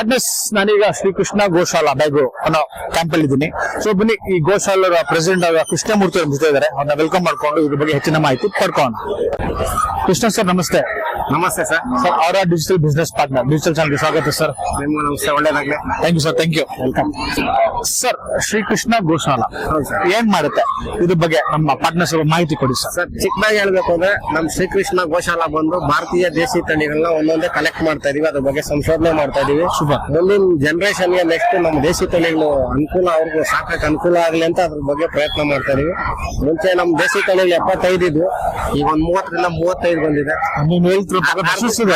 ಅಡ್ನೆಸ್ ನಾನೀಗ ಶ್ರೀಕೃಷ್ಣ ಗೋಶಾಲ ಬೈಗು ಅನ್ನೋ ಕ್ಯಾಂಪ್ ಅಲ್ಲಿ ಇದ್ದೀನಿ. ಸೊ ಬನ್ನಿ, ಈ ಗೋಶಾಲರ ಪ್ರೆಸಿಡೆಂಟ್ ಆದ ಕೃಷ್ಣಮೂರ್ತಿ ಅವ್ರ ಜೊತೆ ಇದ್ದಾರೆ. ಅವ್ರನ್ನ ವೆಲ್ಕಮ್ ಮಾಡ್ಕೊಂಡು ಇದ್ರ ಬಗ್ಗೆ ಹೆಚ್ಚಿನ ಮಾಹಿತಿ ಪಡ್ಕೋಣ ಕೃಷ್ಣ ಸರ್, ನಮಸ್ತೆ. ನಮಸ್ತೆ ಸರ್. ಸರ್ ಅವರ ಡಿಜಿಟಲ್ ಬಿಸ್ನೆಸ್ ಪಾರ್ಟ್ನರ್ ಡಿಜಿಟಲ್ ಚಾನಲ್ಗೆ ಸ್ವಾಗತ ಸರ್. ನಿಮ್ಮ ನಮಸ್ತೆ ಒಳ್ಳೇದಾಗ್ಲಿ. Thank you sir thank you welcome sir Shrikrishna Goshala. ಏನ್ ಮಾಡುತ್ತೆ? ಇದ್ರ ಬಗ್ಗೆ ನಮ್ಮ ಪಾರ್ಟ್ನರ್ಸ್ ಮಾಹಿತಿ ಕೊಡಿ ಸರ್ ಸರ್ ಚಿಕ್ಕದಾಗಿ ಹೇಳ್ಬೇಕು ಅಂದ್ರೆ ನಮ್ ಶ್ರೀಕೃಷ್ಣ ಗೋಶಾಲ ಬಂದು ಭಾರತೀಯ ದೇಶಿ ತಳಿಗಳನ್ನ ಒಂದೊಂದೇ ಕಲೆಕ್ಟ್ ಮಾಡ್ತಾ ಇದೀವಿ ಅದ್ರ ಬಗ್ಗೆ ಸಂಶೋಧನೆ ಮಾಡ್ತಾ ಇದೀವಿ. ಶುಭ. ಮುಂದಿನ ಜನರೇಷನ್ಗೆ ನೆಕ್ಸ್ಟ್ ನಮ್ಮ ದೇಸಿ ತಳಿಗಳು ಅನುಕೂಲ ಅವ್ರಿಗೂ ಸಾಕಕ್ಕೆ ಅನುಕೂಲ ಆಗ್ಲಿ ಅಂತ ಅದ್ರ ಬಗ್ಗೆ ಪ್ರಯತ್ನ ಮಾಡ್ತಾ ಇದೀವಿ. ಮುಂಚೆ ನಮ್ ದೇಸಿ ತಳಿಗಳು ಎಪ್ಪತ್ತೈದು ಇದ್ವು ಈಗ ಒಂದ್ ಮೂವತ್ತರಿಂದ ಮೂವತ್ತೈದು ಬಂದಿದೆ.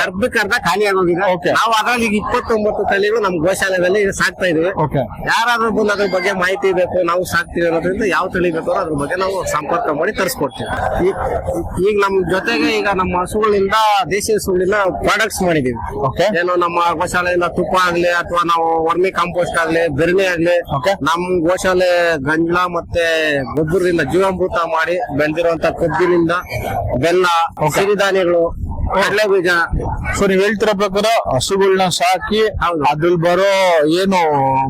ಅರ್ಧಕ್ಕೆ ಅರ್ಧ ಖಾಲಿ ಆಗೋಗಿದೆ Okay. ನಾವು ಅದ್ರಲ್ಲಿ ಈಗ ಇಪ್ಪತ್ತೊಂಬತ್ತು ತಳಿಗಳು ನಮ್ ಗೋಶಾಲೆಯಲ್ಲಿ ಸಾಕ್ತಾ ಇದೀವಿ ಓಕೆ. ಯಾರಾದ್ರೂ ಬಂದು ಅದ್ರ ಬಗ್ಗೆ ಮಾಹಿತಿ ಬೇಕು ನಾವು ಸಾಕ್ತೀವಿ ಅನ್ನೋದ್ರಿಂದ ಯಾವ ತಳಿ ಬೇಕೋ ಅದ್ರ ಬಗ್ಗೆ ನಾವು ಸಂಪರ್ಕ ಮಾಡಿ ತರಿಸ್ಕೊಡ್ತೀವಿ. ಈಗ ಈಗ ನಮ್ ಜೊತೆಗೆ ಈಗ ನಮ್ಮ ಹಸುಗಳಿಂದ ದೇಶಿ ಹಸುಗಳಿಂದ ಪ್ರಾಡಕ್ಟ್ಸ್ ಮಾಡಿದೀವಿ ಓಕೆ. ಏನು ನಮ್ಮ ಗೋಶಾಲೆಯಿಂದ ತುಪ್ಪ ಆಗ್ಲಿ ಅಥವಾ ನಾವು ವರ್ಮಿ ಕಾಂಪೋಸ್ಟ್ ಆಗ್ಲಿ ಬೆರಣೆ ಆಗ್ಲಿ Okay. ನಮ್ ಗೋಶಾಲೆ ಗಂಜಲ ಮತ್ತೆ ಗೊಬ್ಬರದಿಂದ ಜೀವಾಮೃತ ಮಾಡಿ ಬೆಳೆದಿರುವಂತ ಕಬ್ಬಿನಿಂದ ಬೆಲ್ಲ ಸಿರಿಧಾನ್ಯಗಳು ಕಡಲೆ ಬೀಜ. ಸೊ ನೀವ್ ಹೇಳ್ತಿರೋ ಪ್ರಕಾರ ಹಸುಗಳನ್ನ ಸಾಕಿ. ಅದ್ರಲ್ಲಿ ಬರೋ ಏನು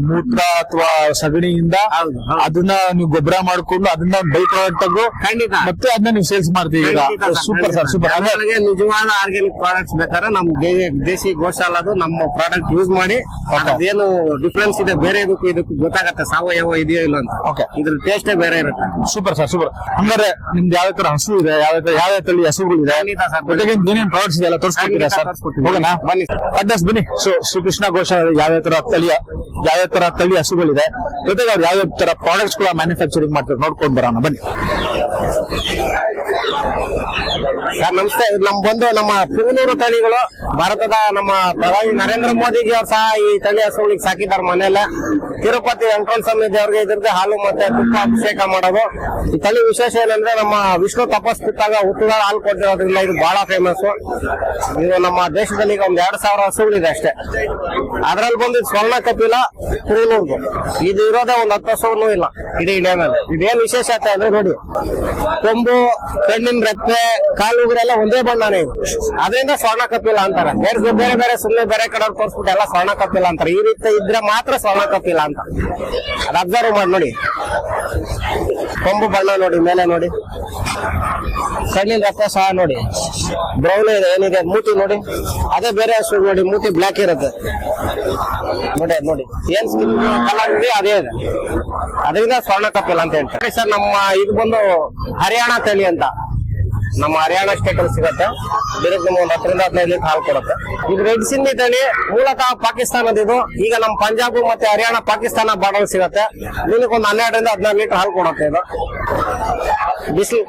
ಮೂತ್ರ ಅಥವಾ ಸಗಣಿಯಿಂದ. ಅದನ್ನ ನೀವು ಗೊಬ್ಬರ ಮಾಡ್ಕೊಂಡು ಅದನ್ನ ಬೈ ಪ್ರಾಡಕ್ಟ್ ಆಗು ಖಂಡಿತ. ಮತ್ತೆ ಅದನ್ನ ನೀವು ಸೇಲ್ಸ್ ಮಾಡ್ತೀವಿ ಈಗ. ಸೂಪರ್ ಸರ್ ಸೂಪರ್ ನಮಗೆ ನಿಜವಾದ ಆರ್ಗ್ಯಾನಿಕ್ ಪ್ರಾಡಕ್ಟ್ಸ್ ಬೇಕಾದ್ರೆ ನಮ್ ದೇಶಿ ಗೋಶಾಲ ಅದು ನಮ್ಮ ಪ್ರಾಡಕ್ಟ್ ಯೂಸ್ ಮಾಡಿ. ಅದೇನು ಡಿಫ್ರೆನ್ಸ್ ಇದೆ ಬೇರೆ ಇದಕ್ಕೂ ಇದಕ್ಕೂ ಗೊತ್ತಾಗತ್ತೆ ಸಾವಯವ ಇದೆಯೋ ಇಲ್ಲ ಅಂತ. ಓಕೆ ಇದ್ರ ಟೇಸ್ಟೇ ಬೇರೆ ಇರುತ್ತೆ. ಸೂಪರ್ ಸರ್ ಸೂಪರ್ ಹಂಗಾರೆ ನಿಮ್ದು ಯಾವ ತರ ಹಸು ಇದೆ ಯಾವ ಯಾವ ತಳಿ ಹಸುಗಳು ಇದೆ ಸರ್. ಜೊತೆಗೆ ಏನೇನ್ ಪ್ರಾಡಕ್ಟ್ಸ್ ಎಲ್ಲ ತೋರಿಸ್ಕೊಡ್ತೀರಾ ಸರ್. ಹೋಗೋಣ ಬನ್ನಿ. ಅಡ್ರೆಸ್ ಬನ್ನಿ. ಸೊ ಶ್ರೀಕೃಷ್ಣ ಘೋಷ ಯಾವ ತರ ತಳಿಯ ಯಾವ ತರ ತಳಿ ಹಸುಗಳಿದೆ. ಜೊತೆಗೆ ಅವ್ರು ಯಾವ ತರ ಪ್ರಾಡಕ್ಟ್ಸ್ ಕೂಡ ಮ್ಯಾನುಫ್ಯಾಕ್ಚರಿಂಗ್ ಮಾಡ್ತಾರೆ. ನೋಡ್ಕೊಂಡು ಬರೋಣ ಬನ್ನಿ. ಸರ್, ನಮಸ್ತೆ. ನಮ್ ಬಂದು ನಮ್ಮ ಪುಗನೂರು ತಳಿಗಳು, ಭಾರತದ ನಮ್ಮ ಪ್ರಧಾನಿ ನರೇಂದ್ರ ಮೋದಿಜಿ ಅವ್ರು ಸಹ ಈ ತಳಿ ಹಸುಗಳಿಗೆ ಸಾಕಿದ್ದಾರೆ ಮನೆಯಲ್ಲೇ. ತಿರುಪತಿ ವೆಂಕಟ ಸ್ವಾಮಿ ದೇವ್ರಿಗೆ ಇದ್ರದ್ದು ಹಾಲು ಮತ್ತೆ ತುಪ್ಪ ಅಭಿಷೇಕ ಮಾಡೋದು. ಈ ತಳಿ ವಿಶೇಷ ಏನಂದ್ರೆ ನಮ್ಮ ವಿಷ್ಣು ತಪಸ್ಸಿದ್ದಾಗ ಹುಟ್ಟುಗಳ ಹಾಲು ಕೊಟ್ಟಿರೋದ್ರಿಂದ ಇದು ಬಹಳ ಫೇಮಸ್ ಇದು ನಮ್ಮ ದೇಶದಲ್ಲಿ ಈಗ ಒಂದ್ ಎರಡ್ ಸಾವಿರ ಹಸುಗಳಿದೆ ಅಷ್ಟೇ. ಅದ್ರಲ್ಲಿ ಬಂದು ಸ್ವರ್ಣ ಕಪಿಲ ಪುಂಗನೂರ್ದು ಇದು ಇರೋದೇ ಒಂದ್ ಹತ್ತು ಹಸುಗಳು ಇಲ್ಲ, ಇಡೀ ಇಂಡಿಯಾದಲ್ಲಿ ಇದೇನ್ ವಿಶೇಷತೆ ಅಂದ್ರೆ ನೋಡಿ, ಕೊಂಬು, ಕಣ್ಣಿನ ರೆಪ್ಪೆ ಕಾಲುಗುರೆಲ್ಲ ಒಂದೇ ಬಣ್ಣನೇ ಅದರಿಂದ ಸ್ವರ್ಣ ಕಪಿಲ ಅಂತಾರೆ. ಬೇರೆ ಬೇರೆ ಬೇರೆ ಸುಮ್ಮನೆ ಬೇರೆ ಕಡೆ ತೋರಿಸ್ಬಿಟ್ಟು ಎಲ್ಲ ಸ್ವರ್ಣ ಕಪಿಲ ಅಂತಾರೆ. ಈ ರೀತಿ ಇದ್ರೆ ಮಾತ್ರ ಸ್ವರ್ಣ ಕಪಿಲ ಅಂತ. ಅದ್ ಅಬ್ಸರ್ವ್ ಮಾಡಿ ನೋಡಿ. ಕೊಂಬು ಬಣ್ಣ ನೋಡಿ, ಮೇಲೆ ನೋಡಿ. ಕಣ್ಣಿನ ರಕ್ತ ಸಹ ನೋಡಿ. ಬ್ರೌನ್ ಇದೆ, ಏನಿದೆ? ಮೂತಿ ನೋಡಿ. ಅದೇ ಬೇರೆ ಹಸು ನೋಡಿ, ಮೂತಿ ಬ್ಲಾಕ್ ಇರುತ್ತೆ. ನೋಡಿ ನೋಡಿ. ಏನ್ ಕಲರ್ ಅದೇ ಇದೆ. ಅದರಿಂದ ಸ್ವರ್ಣ ಕಪಿಲ್ ಅಂತ ಹೇಳ್ತಾರೆ. ಸರ್, ನಮ್ಮ ಇದು ಬಂದು ಹರಿಯಾಣ ತಳಿ ಅಂತ. ನಮ್ಮ ಹರಿಯಾಣ ಸ್ಟೇಟ್ ಅಲ್ಲಿ ಸಿಗತ್ತೆ. ದಿನಕ್ಕೆ ಒಂದು ಹತ್ತರಿಂದ ಹದಿನೈದು ಲೀಟರ್ ಹಾಲು ಕೊಡುತ್ತೆ. ಇದು ರೆಡ್ ಸಿಂಧಿ ತಳಿ, ಮೂಲತಃ ಪಾಕಿಸ್ತಾನದಿದು. ಈಗ ನಮ್ಮ ಪಂಜಾಬ್ ಮತ್ತೆ ಹರಿಯಾಣ, ಪಾಕಿಸ್ತಾನ ಬಾರ್ಡರ್ ಸಿಗತ್ತೆ. ದಿನಕ್ಕೆ ಒಂದು ಹನ್ನೆರಡರಿಂದ ಹದಿನಾರು ಲೀಟರ್ ಹಾಲು ಕೊಡುತ್ತೆ ಇದು. ಬಿಸಿಲು.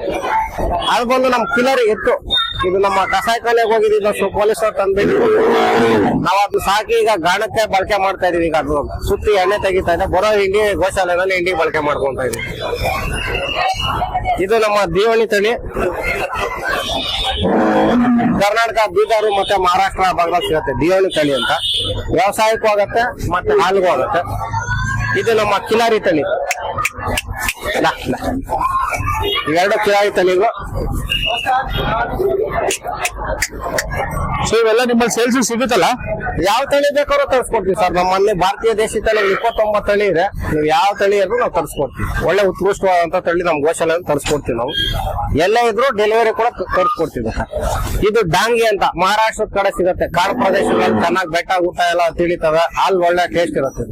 ಅದು ಬಂದು ನಮ್ಮ ಕಿಲರ್ ಎತ್ತು ಇದು ನಮ್ಮ ಕಸಾಯಿಖಾನೆಗೆ ಹೋಗಿದ್ದು ಸೊ ಪೊಲೀಸರು ತಂದ್ಬಿಟ್ಟು ನಾವು ಅದನ್ನ ಸಾಕಿ ಈಗ ಗಾಣಕ್ಕೆ ಬಳಕೆ ಮಾಡ್ತಾ ಇದೀವಿ ಈಗ ಅದು. ಸುತ್ತಿ ಎಣ್ಣೆ ತೆಗಿತಾ ಇದೆ. ಬರೋ ಹಿಂಡಿ ಗೋಶಾಲೆನಲ್ಲಿ ಹಿಂಡಿ ಬಳಕೆ ಮಾಡ್ಕೊಂತ ಇದೀವಿ. ಇದು ನಮ್ಮ ದೇವಣಿ ತಳಿ. ಕರ್ನಾಟಕ, ಬೀದರ್ ಮತ್ತೆ ಮಹಾರಾಷ್ಟ್ರ ಭಾಗದಲ್ಲಿ ಸಿಗುತ್ತೆ. ದೇವಣಿ ತಳಿ ಅಂತ. ವ್ಯವಸಾಯಕ್ಕೂ ಆಗತ್ತೆ, ಮತ್ತೆ ಹಾಲಿಗೂ ಆಗತ್ತೆ. ಇದು ನಮ್ಮ ಕಿಲಾರಿ ತಳಿ. ಎರಡು ಕಿಲಾರಿ ತಳಿಗಳು. ಸೊ ಇವೆಲ್ಲ ನಿಮ್ಮಲ್ಲಿ ಸೇಲ್ಸ್ ಸಿಗುತ್ತಲ್ಲ? ಯಾವ ತಳಿ ಬೇಕಾದ್ರೂ ತರಿಸ್ಕೊಡ್ತೀವಿ ಸರ್. ನಮ್ಮಲ್ಲಿ ಭಾರತೀಯ ದೇಶಿ ತಳಿ ಇಪ್ಪತ್ತೊಂಬತ್ತು ತಳಿ ಇದೆ. ನೀವು ಯಾವ ತಳಿ ಇದ್ರು ನಾವು ತರಿಸ್ಕೊಡ್ತೀವಿ. ಒಳ್ಳೆ ಉತ್ಕೃಷ್ಟವಾದಂತ ತಳಿ ನಮ್ಮ ಗೋಶಾಲೆ ತರಿಸ್ಕೊಡ್ತೀವಿ ನಾವು. ಎಲ್ಲ ಇದ್ರು ಡೆಲಿವರಿ ಕೂಡ ತರಿಸ್ಕೊಡ್ತೀವಿ ಸರ್. ಇದು ಡಾಂಗಿ ಅಂತ ಮಹಾರಾಷ್ಟ್ರದ ಕಡೆ ಸಿಗುತ್ತೆ. ಕಾಡು ಪ್ರದೇಶಗಳಲ್ಲಿ ಚೆನ್ನಾಗಿ ಬೆಟ್ಟ ಊಟ ಎಲ್ಲ ತಿಳಿತದೆ ಅಲ್ಲಿ ಒಳ್ಳೆ ಟೇಸ್ಟ್ ಇರುತ್ತೆ.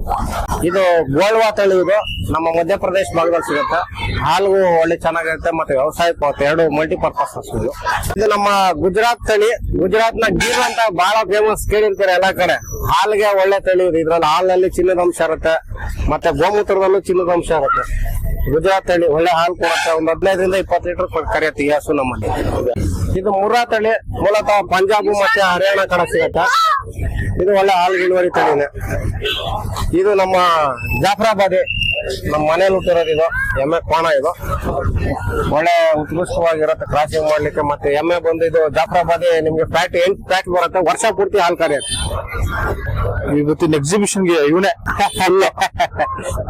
ಇದು ಗೋಳ್ವಾ ತಳಿ ಇದು. ನಮ್ಮ ಮಧ್ಯಪ್ರದೇಶ ಭಾಗದಲ್ಲಿ ಸಿಗುತ್ತೆ. ಹಾಲು ಒಳ್ಳೆ ಚೆನ್ನಾಗಿರುತ್ತೆ. ಮತ್ತೆ ವ್ಯವಸಾಯ. ಎರಡು ಮಲ್ಟಿಪರ್ಪಸ್ ಇದು. ನಮ್ಮ ಗುಜರಾತ್ ತಳಿ. ಗುಜರಾತ್ನ ಗೀರ್ ಅಂತ ಬಹಳ ಫೇಮಸ್ ಕೇಳಿರ್ತಾರೆ ಎಲ್ಲಾ ಕಡೆ ಹಾಲ್ಗೆ ಒಳ್ಳೆ ತಳಿ ಇದೆ ಇದ್ರಲ್ಲಿ ಹಾಲಿನಲ್ಲಿ ಚಿನ್ನದ ಅಂಶ ಇರುತ್ತೆ. ಮತ್ತೆ ಗೋಮೂತ್ರದಲ್ಲೂ ಚಿನ್ನದ ಅಂಶ ಇರುತ್ತೆ. ಗುಜರಾತ್ ತಳಿ, ಒಳ್ಳೆ ಹಾಲು ಕೊಡುತ್ತೆ ಒಂದ್ ಹದಿನೈದರಿಂದ ಇಪ್ಪತ್ತು ಲೀಟರ್ ಕರೆಯುತ್ತೆ ಈ ಹಸು ನಮ್ಮಲ್ಲಿ. ಇದು ಮುರ್ರಾ ತಳಿ, ಮೂಲತಃ ಪಂಜಾಬ್ ಮತ್ತೆ ಹರಿಯಾಣ ಕಡೆ ಸಿಗತ್ತೆ. ಇದು ಒಳ್ಳೆ ಹಾಲು ಇಳುವರಿ ತಳಿನೇ. ಇದು ನಮ್ಮ ಜಾಫ್ರಾಬಾದಿ ನಮ್ಮ ಮನೇಲಿ ಹುಟ್ಟಿರೋದು ಇದು. ಎಮ್ಮೆ ಕೋಣ ಇದು. ಒಳ್ಳೆ ಉತ್ಕೃಷ್ಟವಾಗಿರುತ್ತೆ ಕ್ರಾಸಿಂಗ್ ಮಾಡ್ಲಿಕ್ಕೆ ಮತ್ತೆ ಎಮ್ಮೆ ಬಂದು ಇದು ಜಾಫ್ರಾಬಾದಿ ನಿಮ್ಗೆ ಫ್ಯಾಟ್ ಎಂಟು ಫ್ಯಾಟ್ ಬರುತ್ತೆ ವರ್ಷ ಪೂರ್ತಿ ಹಾಲು ಕರೆಯುತ್ತೆ ಇವತ್ತಿನ ಎಕ್ಸಿಬಿಷನ್ಗೆ ಇವನೇ.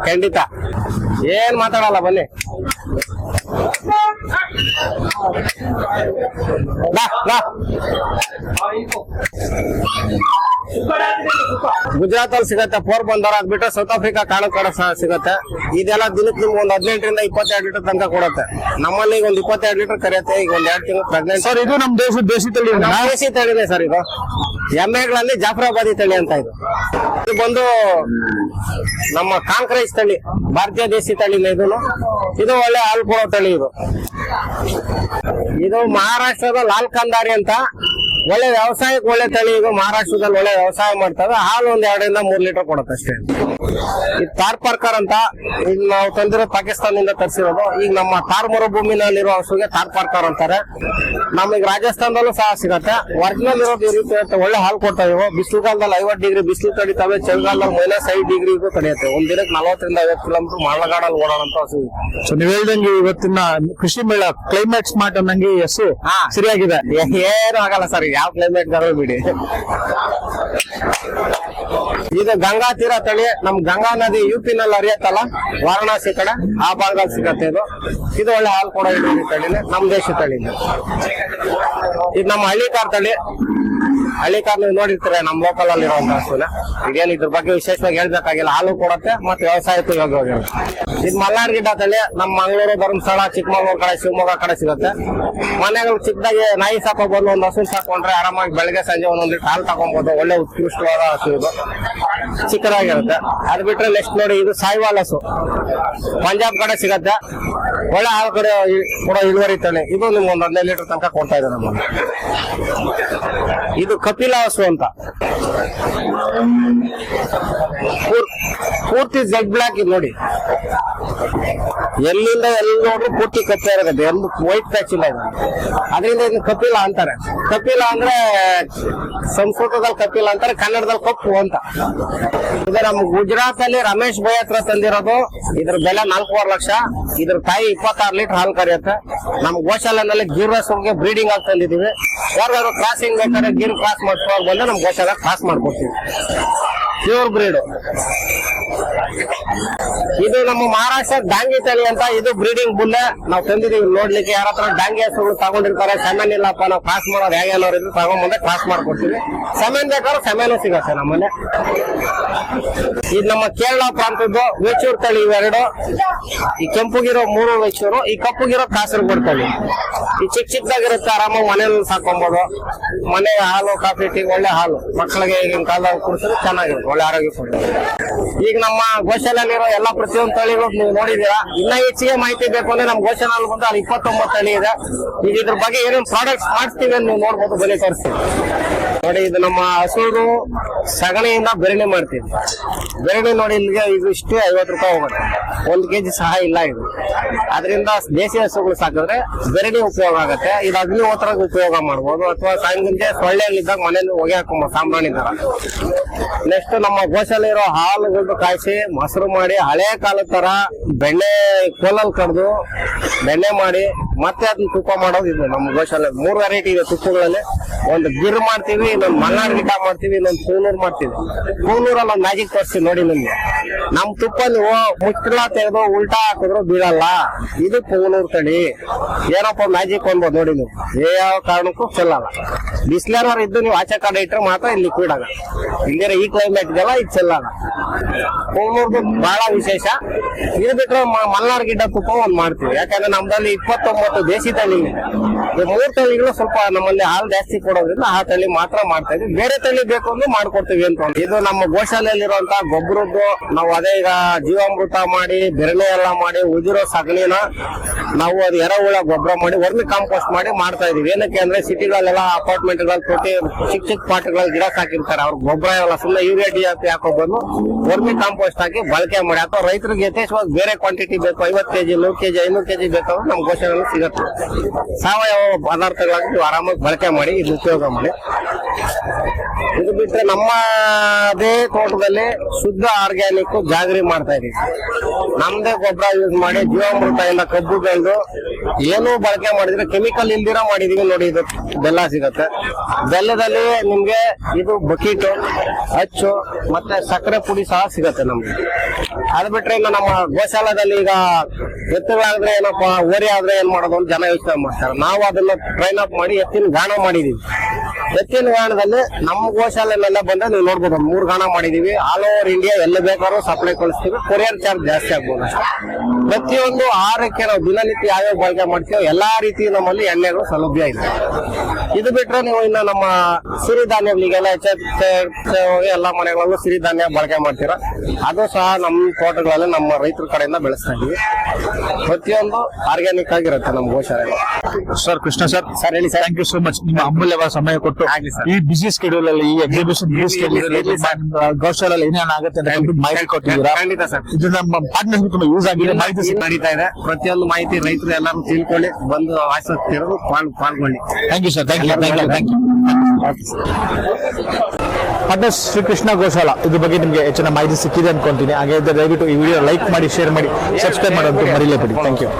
ಖಂಡಿತ. ಏನ್ ಮಾತಾಡಲ್ಲ ಬನ್ನಿ. ಬಾ, ಬಾ. ಗುಜರಾತ್ ಅಲ್ಲಿ ಸಿಗತ್ತೆ ಫೋರ್ ಬಂದರ್ ಅದ್ಬಿಟ್ರೆ ಸೌತ್ ಆಫ್ರಿಕಾ ಕಾಳು ಕೂಡ ಸಹ ಸಿಗತ್ತೆ. ಇದೆಲ್ಲ ದಿನಕ್ಕೆ ನಿಮ್ಗೆ ಒಂದ್ ಹದಿನೆಂಟರಿಂದ ಇಪ್ಪತ್ತೆರಡು ಲೀಟರ್ ತನಕ ಕೊಡುತ್ತೆ. ನಮ್ಮಲ್ಲಿ ಈಗ ಒಂದ್ ಇಪ್ಪತ್ತೆರಡು ಲೀಟರ್ ಕರೆಯುತ್ತೆ ಈಗ ಒಂದ್ ಎರಡು ತಿಂಗಳು ಪ್ರೆಗ್ನೆಂಟ್ ಸರ್ ಇದು ನಮ್ ದೇಶದ ದೇಶಿ ತಳಿ ದೇಶಿ ತಳಿನೇ ಸರ್ ಇದು. ಎಮ್ಮೆಗಳಲ್ಲಿ ಜಾಫರಾಬಾದಿ ತಳಿ ಅಂತ ಇದು. ಇದು ಬಂದು ನಮ್ಮ ಕಾಂಕ್ರೇಜ್ ತಳಿ ಭಾರತೀಯ ದೇಶಿ ತಳಿನೇ ಇದು ಇದು ಒಳ್ಳೆ ಹಾಲು ಕೊಡೋ ತಳಿ ಇದು. ಇದು ಮಹಾರಾಷ್ಟ್ರದ ಲಾಲ್ ಕಂದಾರಿ ಅಂತ ಒಳ್ಳೆ ವ್ಯವಸಾಯಕ್ಕೆ ಒಳ್ಳೆ ತಳಿ ಇದು ಮಹಾರಾಷ್ಟ್ರದಲ್ಲಿ ಒಳ್ಳೆ ವ್ಯವಸಾಯ ಮಾಡ್ತವೆ ಹಾಲು ಒಂದ್ ಎರಡರಿಂದ ಮೂರ್ ಲೀಟರ್ ಕೊಡುತ್ತೆ ಅಷ್ಟೇ. ಈ ತಾರ್ ಪಾರ್ಕರ್ ಅಂತ ಈಗ ನಾವು ತಂದಿರೋ ಪಾಕಿಸ್ತಾನದಿಂದ ತರಿಸಿರೋದು. ಈಗ ನಮ್ಮ ತಾರ್ ಮರುಭೂಮಿನಲ್ಲಿರೋ ಹಸುಗೆ ತಾರ್ ಪಾರ್ಕರ್ ಅಂತಾರೆ. ನಮಗೆ ರಾಜಸ್ಥಾನದಲ್ಲೂ ಸಹ ಸಿಗತ್ತೆ. ಒರಿಜಿನಲ್ ಇರೋದು ಈ ರೀತಿ ಇರುತ್ತೆ. ಒಳ್ಳೆ ಹಾಲು ಕೊಡ್ತಾವೆ ಇವು. ಬಿಸಿಲುಗಾಲದಲ್ಲಿ ಐವತ್ತು ಡಿಗ್ರಿ ಬಿಸಿಲು ತಡಿತಾವೆ. ಚಳಿಗಾಲದಲ್ಲಿ ಮೈನಸ್ ಐದು ಡಿಗ್ರಿಗೂ ತಡೆಯುತ್ತೆ. ಒಂದ್ ದಿನಕ್ಕೆ ನಲವತ್ತರಿಂದ ಐವತ್ತು ಕಿಲೋಮೀಟರ್ ಮಳಗಾಡಲ್ಲಿ ಓಡಾಡಂತ ಹಸು ಸೊ ನೀವ್ ಹೇಳ್ದಂಗೆ ಇವತ್ತಿನ ಕೃಷಿ ಮೇಳ ಕ್ಲೈಮೇಟ್ ಸ್ಮಾರ್ಟ್ ಅನ್ನಂಗೆ ಹಸು. ಸರಿಯಾಗಿದೆ. ಏನು ಆಗಲ್ಲ ಸರ್. ಯಾವ ಕ್ಲೈಮೇಟ್ ಗಾದ್ರೂ ಬಿಡಿ. ಇದು ಗಂಗಾ ತೀರ ತಳಿ, ನಮ್ ಗಂಗಾ ನದಿ ಯು ಪಿ ನಲ್ಲಿ ಹರಿಯತ್ತಲ್ಲ, ವಾರಣಾಸಿ ಕಡೆ, ಆ ಭಾಗದಲ್ಲಿ ಸಿಗತ್ತೆ ಇದು. ಇದು ಒಳ್ಳೆ ಹಾಲು ಕೊಡೋ ತಳಿನೇ, ನಮ್ ದೇಶ ತಳಿ. ಇದು ನಮ್ಮ ಹಳ್ಳಿಕಾರ್ ತಳಿ. ಹಳ್ಳಿಕಾರ್ ನೀವು ನೋಡಿರ್ತಾರೆ ನಮ್ಮ ಲೋಕಲ್ ಅಲ್ಲಿ ಇರುವಂತ ಹಸುನ. ಇದೇನು ಇದ್ರ ಬಗ್ಗೆ ವಿಶೇಷವಾಗಿ ಹೇಳ್ಬೇಕಾಗಿಲ್ಲ, ಹಾಲು ಕೊಡುತ್ತೆ ಮತ್ತೆ ವ್ಯವಸಾಯಕ್ಕೂ ಯೋಗ್ಯವಾಗಿರುತ್ತೆ ಇದು ಮಲ್ನಾಡ್ ಗಿಡ್ಡ ತಳಿ ನಮ್ಮ ಮಂಗಳೂರು, ಧರ್ಮಸ್ಥಳ, ಚಿಕ್ಕಮಗಳೂರು ಕಡೆ, ಶಿವಮೊಗ್ಗ ಕಡೆ ಸಿಗುತ್ತೆ. ಮನೆಗಳು ಚಿಕ್ಕದಾಗಿ ನಾಯಿ ಸಾಕೋ ಬಂದು ಒಂದು ಹಸು ಸಾಕೊಂಡ್ರೆ ಆರಾಮಾಗಿ ಬೆಳಗ್ಗೆ ಸಂಜೆ ಒಂದೊಂದು ಹಾಲು ತಗೊಬಹುದು ಒಳ್ಳೆ ಉತ್ಕೃಷ್ಟವಾದ ಹಸು ಇದು. ಚಿಕ್ಕದಾಗಿರುತ್ತೆ. ಅದು ಬಿಟ್ರೆ ನೆಕ್ಸ್ಟ್ ನೋಡಿ ಇದು ಸಾಯಿವಾಲ್ ಹಸು. ಪಂಜಾಬ್ ಕಡೆ ಸಿಗತ್ತೆ. ಒಳ್ಳೆ ಹಾಲು ಕಡೆ ಕೂಡ ಇಳುವರಿ ತಳಿ ಇದು ನಿಮ್ಗೆ ಒಂದು ಹದಿನೈದು ಲೀಟರ್ ತನಕ ಕೊಡ್ತಾ ಇದೆ ನಮ್ಮ ಇದು ಕಪಿಲ ಹಸು ಅಂತ. ಪೂರ್- ಪೂರ್ತಿ ಜೆಡ್ ಬ್ಲಾಕ್ ಇದು ನೋಡಿ. ಎಲ್ಲಿಂದ ಎಲ್ಲಿ ನೋಡ್ರು ಪೂರ್ತಿ ಕಪ್ಪೆ ಇರುತ್ತೆ. ಎಲ್ಲ ವೈಟ್ ಪ್ಯಾಚ್ ಇಲ್ಲ ಇದು. ಅದರಿಂದ ಇದನ್ನ ಕಪಿಲ ಅಂತಾರೆ. ಕಪಿಲ ಅಂದ್ರೆ ಸಂಸ್ಕೃತದಲ್ಲಿ ಕಪಿಲ ಅಂತಾರೆ, ಕನ್ನಡದಲ್ಲಿ ಕಪ್ಪು ಅಂತ. ಇದು ನಮ್ಮ ಗುಜರಾತ್ ಅಲ್ಲಿ ರಮೇಶ್ ಭೈ ಹತ್ರ ತಂದಿರೋದು, ಇದ್ರ ಬೆಲೆ ನಾಲ್ಕೂವರೆ ಲಕ್ಷ. ಇದ್ರ ತಾಯಿ ಇಪ್ಪತ್ತಾರು ಲೀಟರ್ ಹಾಲು ಕರೆಯುತ್ತೆ. ನಮ್ಮ ಗೋಶಾಲೆನಲ್ಲಿ ಗೀರ್ ಹಸುಗೆ ಬ್ರೀಡಿಂಗ್ ಆಗಿ ತಂದಿದೀವಿ ಯಾರು ಕ್ರಾಸಿಂಗ್ ಬೇಕಾದ್ರೆ ಗಿರ್ ಕ್ರಾಸ್ ಮಾಡ್ಕೊಂಡು ಬಂದ್ರೆ ನಮ್ಮ ಗೋಶಾಲೆ ಕ್ರಾಸ್ ಮಾಡ್ಕೊಡ್ತೀವಿ. ಪ್ಯೂರ್ ಬ್ರೀಡ್ ಇದು ನಮ್ಮ ಮಹಾರಾಷ್ಟ್ರ ಡಾಂಗಿ ತಳಿ ಅಂತ, ಇದು ಬ್ರೀಡಿಂಗ್ ಬುಲ್ಲೆ. ನಾವು ತಂದಿದೀವಿ ನೋಡ್ಲಿಕ್ಕೆ, ಯಾರ ಹತ್ರ ಡಾಂಗಿ ಹಸುಗಳು ತಗೊಂಡಿರ್ತಾರೆ, ಸೆಮೆನ್ ಇಲ್ಲಪ್ಪ ನಾವು ಕ್ರಾಸ್ ಹೇಗೆ ಅನ್ನೋರು ಇದ್ರೆ ತಗೊಂಡ್ಬಂದ್ರೆ ಕ್ರಾಸ್ ಮಾಡ್ಕೊಡ್ತೀವಿ. ಸೆಮೆನ್ ಬೇಕಾದ್ರೆ ಸೆಮೆನು ಸಿಗತ್ತೆ ನಮ್ಮಲ್ಲಿ. ಇದು ನಮ್ಮ ಕೇರಳ ಪ್ರಾಂತದ್ದು ವೇಚೂರ್ ತಳಿ ಇವೆರಡು. ಈ ಕೆಂಪುಗಿರೋ ಮೂರು ವೇಚೂರು ಈ ಕಪ್ಪುಗಿರೋ ಕಾಸರಗೋಡು ತಳಿ. ಈ ಚಿಕ್ಕ ಚಿಕ್ಕದಾಗಿರುತ್ತೆ ಆರಾಮಾಗಿ ಮನೇಲಿ ಸಾಕೊಂಬೋದು ಮನೆ ಹಾಲು, ಕಾಫಿ, ಟೀ, ಒಳ್ಳೆ ಹಾಲು. ಮಕ್ಕಳಿಗೆ ಈಗಿನ ಕಾಲದಾಗ ಕುಡಿಸಿದ್ರೆ ಚೆನ್ನಾಗಿರುತ್ತೆ, ಒಳ್ಳೆ ಆರೋಗ್ಯ ಈಗ ನಮ್ಮ ಗೋಶಾಲೆಯಲ್ಲಿರೋ ಎಲ್ಲ ಪ್ರತಿಯೊಂದು ತಳಿಗಳು ನೀವು ನೋಡಿದೀರಾ ಇನ್ನ ಹೆಚ್ಚಿಗೆ ಮಾಹಿತಿ ಬೇಕು ಅಂದ್ರೆ ನಮ್ಮ ಘೋಷಣೆ ಬಂದು ಅಲ್ಲಿ ಇಪ್ಪತ್ತೊಂಬತ್ತು ತಳಿ ಇದೆ. ಈಗ ಇದ್ರ ಬಗ್ಗೆ ಏನೇನು ಪ್ರಾಡಕ್ಟ್ಸ್ ಮಾಡ್ತೀವಿ ಅಂತ ನೀವು ನೋಡ್ಬೋದು ಬನ್ನಿ ತೋರಿಸ್ತೀವಿ. ನೋಡಿ, ಇದು ನಮ್ಮ ಹಸುರು ಸಗಣಿಯಿಂದ ಬೆರಣಿ ಮಾಡ್ತೀವಿ ಬೆರಣಿ ನೋಡಿ, ಇಲ್ಲಿಗೆ ಇದು ಇಷ್ಟು ಐವತ್ತು ರೂಪಾಯಿ ಹೋಗುತ್ತೆ. ಒಂದು ಕೆಜಿ ಸಹ ಇಲ್ಲ ಇದು. ಅದರಿಂದ ದೇಸಿ ಹಸುಗಳು ಸಾಕಿದ್ರೆ ಬೆರಣಿ ಉಪಯೋಗ ಆಗುತ್ತೆ. ಇದು ಅಗ್ನಿಹೋತ್ರಾಗ ಉಪಯೋಗ ಮಾಡ್ಬೋದು. ಅಥವಾ ಸಾಯಂಕಾಲ ಸೊಳ್ಳೆಯಲ್ಲಿದ್ದಾಗ ಮನೆಯಲ್ಲಿ ಹೊಗೆ ಹಾಕೊಂಬ ಸಾಂಬ್ರಾಣಿ ತರ ನೆಕ್ಸ್ಟ್ ನಮ್ಮ ಗೋಶಾಲೆ ಇರೋ ಹಾಲುಗಳು ಕಾಯಿಸಿ ಮೊಸರು ಮಾಡಿ ಹಳೆ ಕಾಲದ ತರ ಬೆಣ್ಣೆ ಕೋಲಲ್ಲಿ ಕಡ್ದು ಬೆಣ್ಣೆ ಮಾಡಿ ಮತ್ತೆ ಅದನ್ನ ತುಪ್ಪ ಮಾಡೋದು ಇದು ನಮ್ಮ ಗೋಶಾಲೆ ಮೂರು ವೆರೈಟಿ ಇದೆ ತುಪ್ಪಗಳಲ್ಲಿ. ಒಂದು ಗಿರ್ ಮಾಡ್ತೀವಿ, ಇನ್ನೊಂದು ಮಲ್ನಾಡ್ ಗಿಡ್ಡ ಮಾಡ್ತೀವಿ, ಇನ್ನೊಂದು ಕೂನೂರ್ ಮಾಡ್ತೀವಿ. ಕೂನೂರಲ್ಲಿ ಒಂದು ಮ್ಯಾಜಿಕ್ ತೋರಿಸ್ತೀವಿ ನೋಡಿ ನಿಮ್ಗೆ. ನಮ್ ತುಪ್ಪ ನೀವು ಮುಚ್ಚಳ ತೆಗೆದು ಉಲ್ಟಾ ಹಾಕಿದ್ರು ಬೀಳಲ್ಲ. ಇದು ಕೂನೂರ್ ತಳಿ. ಏನಪ್ಪ ಮ್ಯಾಜಿಕ್ ಅನ್ಬೋದು ನೋಡಿ ನೀವು. ಯಾವ ಕಾರಣಕ್ಕೂ ಚೆಲ್ಲಲ್ಲ ಬಿಸ್ಲೇರ್ ಇದ್ದು ನೀವು ಆಚೆ ಕಡೆ ಇಟ್ಟರೆ ಮಾತ್ರ ಇಲ್ಲಿ ಲಿಕ್ವಿಡ್ ಆಗ. ಇಲ್ಲಿರೋ ಈ ಕ್ಲೈಮೇಟ್ ಇದೆಲ್ಲ ಇದು ಚೆಲ್ಲಲ್ಲ ಕೂನೂರ್ದು ಬಹಳ ವಿಶೇಷ. ಇದು ಬಿಟ್ರೆ ಮ- ಮಲ್ನಾಡ್ ಗಿಡ್ಡ ತುಪ್ಪ ಒಂದ್ ಮಾಡ್ತೀವಿ. ಯಾಕಂದ್ರೆ ನಮ್ದಲ್ಲಿ ಇಪ್ಪತ್ತೊಂಬತ್ತು ದೇಸಿ ತಳಿ. ಈ ಮೂರ್ ತಳಿಗಳು ಸ್ವಲ್ಪ ನಮ್ಮಲ್ಲಿ ಹಾಲು ಜಾಸ್ತಿ ಕೊಡೋದ್ರಿಂದ ಆ ತಳಿ ಮಾತ್ರ ಮಾಡ್ತಾ ಇದ್ವಿ ಬೇರೆ ತಳಿ ಬೇಕು ಅಂದ್ರೆ ಮಾಡ್ಕೊಡ್ತೀವಿ ಅಂತ. ಇದು ನಮ್ಮ ಗೋಶಾಲೆಯಲ್ಲಿರುವಂತಹ ಗೊಬ್ಬರದ್ದು ನಾವು ಅದೇ ಈಗ ಜೀವಾಮೃತ ಮಾಡಿ, ಬೆರಳೆ ಎಲ್ಲ ಮಾಡಿ, ಉದಿರೋ ಸಗಣಿನ ನಾವು ಅದು ಎರೆಹುಳ ಗೊಬ್ಬರ ಮಾಡಿ, ವರ್ಮಿ ಕಾಂಪೋಸ್ಟ್ ಮಾಡಿ ಮಾಡ್ತಾ ಇದೀವಿ ಏನಕ್ಕೆ ಅಂದ್ರೆ ಸಿಟಿಗಳಲ್ಲೆಲ್ಲ ಅಪಾರ್ಟ್ಮೆಂಟ್ಗಳಲ್ಲಿ ತೊಟ್ಟಿ ಚಿಕ್ಕ ಚಿಕ್ಕ ಪಾಟ್ಗಳಲ್ಲಿ ಗಿಡ ಸಾಕಿರ್ತಾರೆ. ಅವ್ರ ಗೊಬ್ಬರ ಎಲ್ಲ ಸುಮ್ಮನೆ ಯೂರಿಯಾ, ಡಿ ಎಫ್ ಹಾಕೋ ಬಂದು ವರ್ಮಿ ಕಾಂಪೋಸ್ಟ್ ಹಾಕಿ ಬಳಕೆ ಮಾಡಿ. ಅಥವಾ ರೈತರಿಗೆ ಯಥೇಚ್ಛವಾಗಿ ಬೇರೆ ಕ್ವಾಂಟಿಟಿ ಬೇಕು, ಐವತ್ತು ಕೆಜಿ, ನೂರು ಕೆಜಿ, ಐನೂರು ಕೆಜಿ ಬೇಕಾದ್ರೆ ನಮ್ಮ ಗೋಶಾಲೆಯಲ್ಲಿ ಸಿಗುತ್ತೆ. ಸಾವಯವ ಪದಾರ್ಥಗಳಾಗಿ ನೀವು ಆರಾಮಾಗಿ ಬಳಕೆ ಮಾಡಿ ಇದು ಉಪಯೋಗ ಮಾಡಿ. ಇದು ಬಿಟ್ಟರೆ ನಮ್ಮ ಅದೇ ತೋಟದಲ್ಲಿ ಶುದ್ಧ ಆರ್ಗ್ಯಾನಿಕ್ ಜಾಗರಿ ಮಾಡ್ತಾ ಇದೀವಿ. ನಮ್ದೇ ಗೊಬ್ಬರ ಯೂಸ್ ಮಾಡಿ ಜೀವಾಮೃತ ಇಲ್ಲ ಕಬ್ಬು ಬೆಳೆದು ಏನು ಬಳಕೆ ಮಾಡಿದ್ರೆ ಕೆಮಿಕಲ್ ಇಲ್ದಿರ ಮಾಡಿದೀವಿ ನೋಡಿ ಇದು ಬೆಲ್ಲ ಸಿಗತ್ತೆ. ಬೆಲ್ಲದಲ್ಲಿ ನಿಮ್ಗೆ ಇದು ಬಕೀಟು, ಅಚ್ಚು ಮತ್ತೆ ಸಕ್ಕರೆ ಪುಡಿ ಸಹ ಸಿಗತ್ತೆ ನಮ್ಗೆ. ಅದ್ ಬಿಟ್ರೆ ಇನ್ನು ನಮ್ಮ ಗೋಶಾಲದಲ್ಲಿ ಈಗ ಎತ್ತುಗಳಾದ್ರೆ ಏನಪ್ಪ ಓರಿ ಆದ್ರೆ ಏನ್ ಮಾಡೋದು ಅಂತ ಜನ ಯೋಚನೆ ಮಾಡ್ತಾರೆ. ನಾವು ಅದನ್ನ ಟ್ರೈನ್ ಅಪ್ ಮಾಡಿ ಎತ್ತಿನ ಗಾಣ ಮಾಡಿದೀವಿ. ಎತ್ತಿನ ಗಾಣದಲ್ಲಿ ನಮ್ಮ ಗೋಶಾಲೆಲ್ಲ ಬಂದ್ರೆ ನೀವು ನೋಡ್ಬೋದು ಮೂರು ಗಾಣ ಮಾಡಿದೀವಿ. ಆಲ್ ಓವರ್ ಇಂಡಿಯಾ ಎಲ್ಲ ಬೇಕಾದ್ರು ಸಪ್ಲೈ ಕಳಿಸ್ತೀವಿ ಕೊರಿಯರ್ ಚಾರ್ಜ್ ಜಾಸ್ತಿ ಆಗ್ಬೋದು ಪ್ರತಿಯೊಂದು ಆಹಾರಕ್ಕೆ ನಾವು ದಿನನಿತ್ಯ ಯಾವ್ಯಾವ ಬಳಕೆ ಮಾಡ್ತೀವಿ. ಎಲ್ಲಾ ರೀತಿ ನಮ್ಮಲ್ಲಿ ಎಣ್ಣೆಗಳು ಸೌಲಭ್ಯ ಇದೆ. ಇದು ಬಿಟ್ರೆ ನೀವು ಇನ್ನು ನಮ್ಮ ಸಿರಿಧಾನ್ಯಗಳಿಗೆಲ್ಲ ಎಲ್ಲ ಮನೆಗಳಲ್ಲೂ ಸಿರಿಧಾನ್ಯ ಬಳಕೆ ಮಾಡ್ತೀರಾ? ಅದು ಸಹ ನಮ್ಮ ತೋಟಗಳಲ್ಲಿ ನಮ್ಮ ರೈತರ ಕಡೆಯಿಂದ ಬೆಳೆಸ್ತಾ ಇದೀವಿ. ಪ್ರತಿಯೊಂದು ಆರ್ಗ್ಯಾನಿಕ್ ಆಗಿರುತ್ತೆ ನಮ್ಮ ಗೋಶಾಲೆ ಸರ್ ಕೃಷ್ಣ ಸರ್ ಸರ್ ಹೇಳಿ sir. Thank you so much ನಿಮ್ಮ ಅಮೂಲ್ಯವಾದ ಸಮಯ ಕೊಟ್ಟು. ಈ ಬಿಸಿ ಸ್ಕೆಡ್ಯೂಲ್ ಅಲ್ಲಿ ಈ ಎಕ್ಸಿಬಿಷನ್ ಗೋಶಾಲೆ ಏನೇನು ಆಗುತ್ತೆ ಅಂತ ಮಾಹಿತಿ ಕೊಟ್ಟಿದ್ದೀರಾ? ಖಂಡಿತ ಸರ್. ಇದು ನಮ್ಮ ತುಂಬಾ ಯೂಸ್ ಆಗಿದೆ ಮಾಹಿತಿ ನಡೀತಾ ಇದೆ. ಪ್ರತಿಯೊಂದು ಮಾಹಿತಿ ರೈತರು ಎಲ್ಲರೂ ತಿಳ್ಕೊಳ್ಳಿ ಬಂದು ಆಸಕ್ತಿ ಇರೋದು ಪಾಲ್- ಪಾಲ್ಗೊಳ್ಳಿ. Thank you sir thank thank Shrikrishna Goshala. ಇದ್ರ ಬಗ್ಗೆ ನಿಮಗೆ ಹೆಚ್ಚಿನ ಮಾಹಿತಿ ಸಿಕ್ಕಿದೆ ಅನ್ಕೊಂತೀನಿ. ಹಾಗೆ ದಯವಿಟ್ಟು ಈ ವಿಡಿಯೋ ಲೈಕ್ ಮಾಡಿ ಶೇರ್ ಮಾಡಿ ಸಬ್ಸ್ಕ್ರೈಬ್ ಮಾಡೋದು ಮರಿಲೇಬೇಡಿ. Thank you